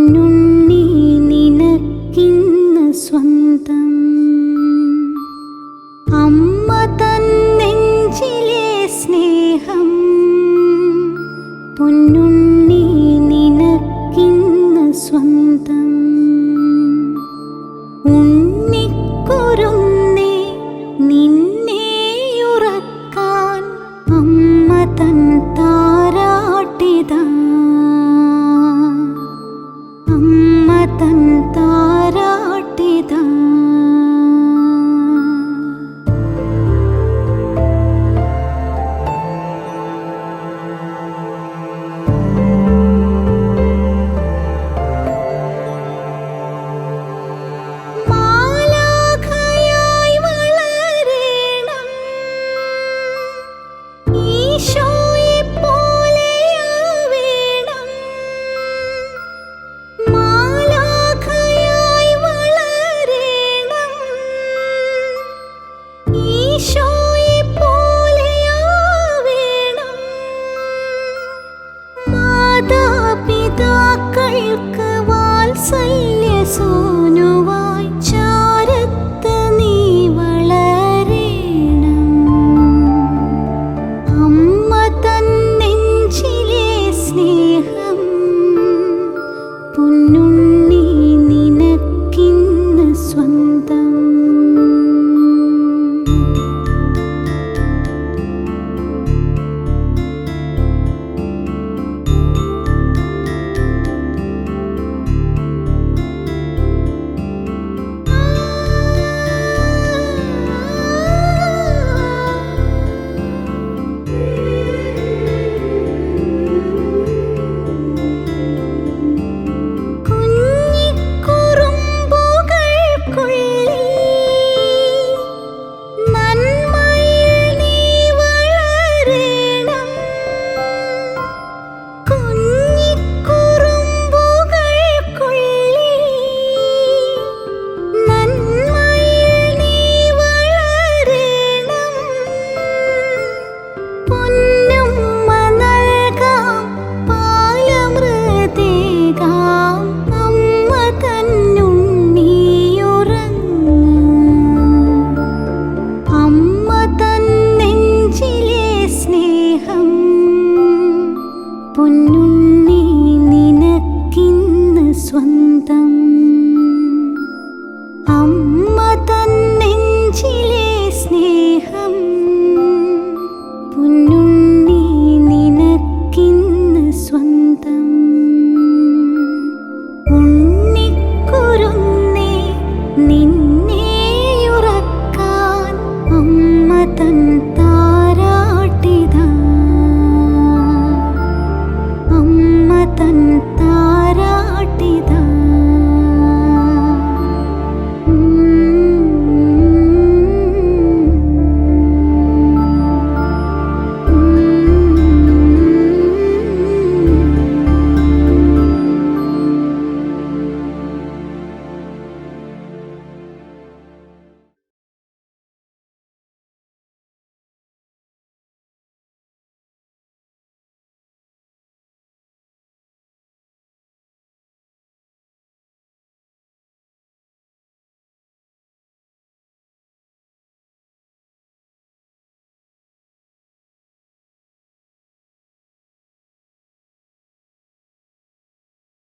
പൊന്നുണ്ണി നിനക്കിന്ന് സ്വന്തം. അമ്മ സ്നേഹം പൊന്നുണ്ണി বল